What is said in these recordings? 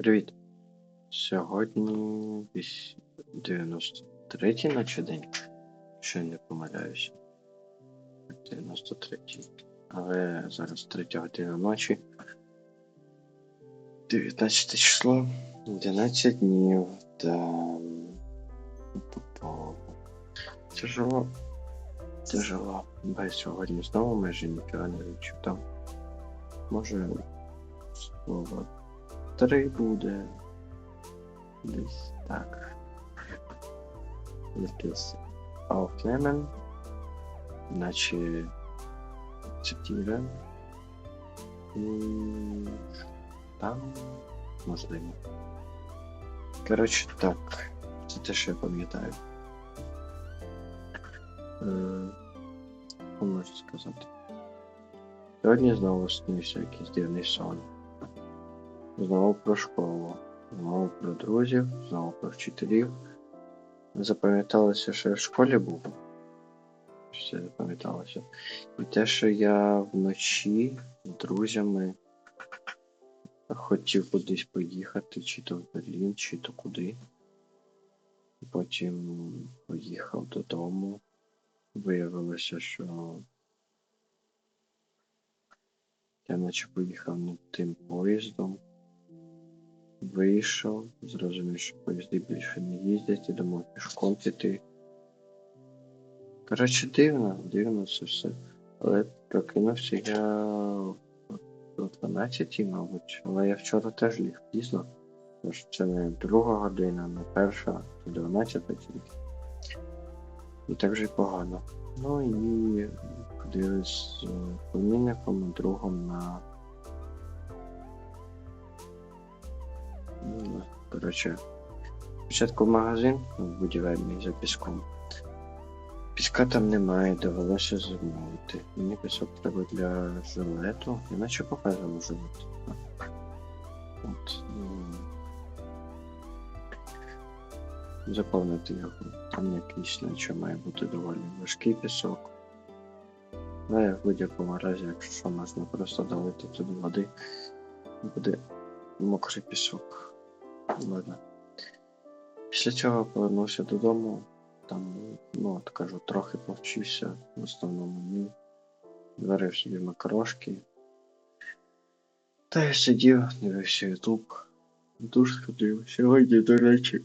Привіт. Сьогодні 93-й наче день. Що я не помиляюся. 93-й. Але зараз 3 година ночі. 19 число. 11 днів. Та... Тяжело. Тяжело. Бо сьогодні знову майже нічого не. Там. Може слово три буде. Десь так. Якийсь aufnehmen, наче цитіре. І там можливо. Коротше, так. Це те, що я пам'ятаю. Е, можу сказати? Сьогодні знову снився якийсь дивний сон. Знову про школу, знову про друзів, знову про вчителів. Запам'яталося, що я в школі був. Все запам'яталося. І те, що я вночі з друзями хотів кудись поїхати, чи то в Берлін, чи то куди. Потім поїхав додому. Виявилося, що я наче поїхав не тим поїздом. Вийшов, зрозумів, що поїзди більше не їздять і думав пішком піти. Коротше, дивно, дивно це все. Але прокинувся я о 12, мабуть. Але я вчора теж ліг пізно. Тож це не друга година, не перша, це 12 тільки. І так же й погано. Ну і ходили з племінником, другом на. Коротше, спочатку в магазин будівельний за піском. Піска там немає, довелося замовити. Мені пісок треба для жилету, іначе показував жилет. От. ну, Заповнити його. Там якийсь, наче має бути доволі важкий пісок. Але в будь-якому разі, якщо можна просто долити туди води, буде мокрий пісок. Ладно. Після цього повернувся додому. Там, ну от кажу, трохи повчився в основному ні. Зварив собі макарошки. Та я сидів, дивився ютуб. Душ ходив. Сьогодні, до речі.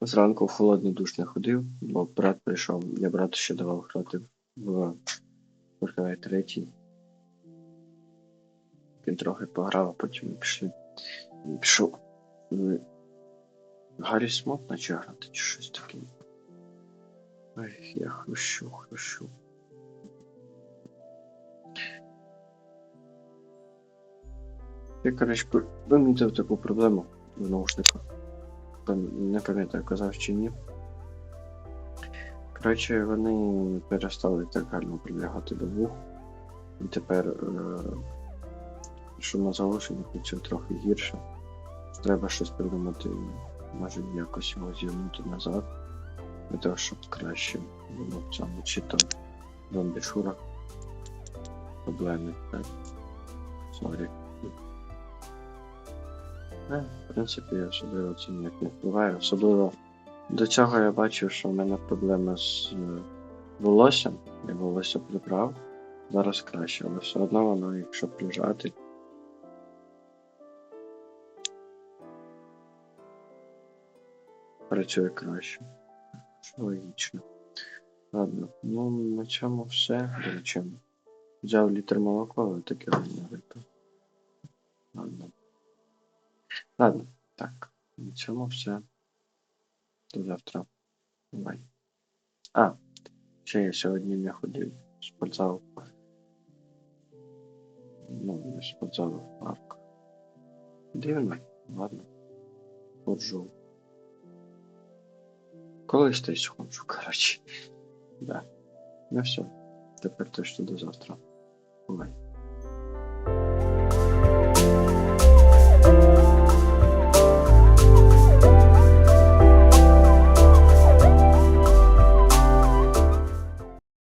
Зранку в холодний душ не ходив, бо брат прийшов, я брату ще давав грати в Warcraft 3. Він трохи пограв, а потім ми пішли. Пішов в Гаррі Смот наче чи щось таке. Ой, я хрущу, хрущу. Я, коротше, помітив таку проблему в наушниках. Не пам'ятаю, казав чи ні. Коротше, вони перестали так гарно прилягати до вух. І тепер е, шумно заглушення працює трохи гірше. Треба щось придумати, може якось його зігнути назад. Для того, щоб краще було в цьому чи то в амбішурах проблеми. Так. Сорі. Е, в принципі, особливо це ніяк не впливає. Особливо до цього я бачив, що в мене проблема з е, волоссям. Я волосся прибрав. Зараз краще, але все одно воно, якщо прижати. Працює краще. Логічно. Ладно, ну на цьому все. До взяв літр молока, але таке не випив. Ладно. Ладно, так. На цьому все. До завтра. Бай. А, ще я сьогодні не ходив в спортзал. Ну, не в спортзал, а в парк. Дивно, ладно. Ходжу. Колись десь хочу, коротше. Да. Ну все. Тепер точно до завтра. Бувай.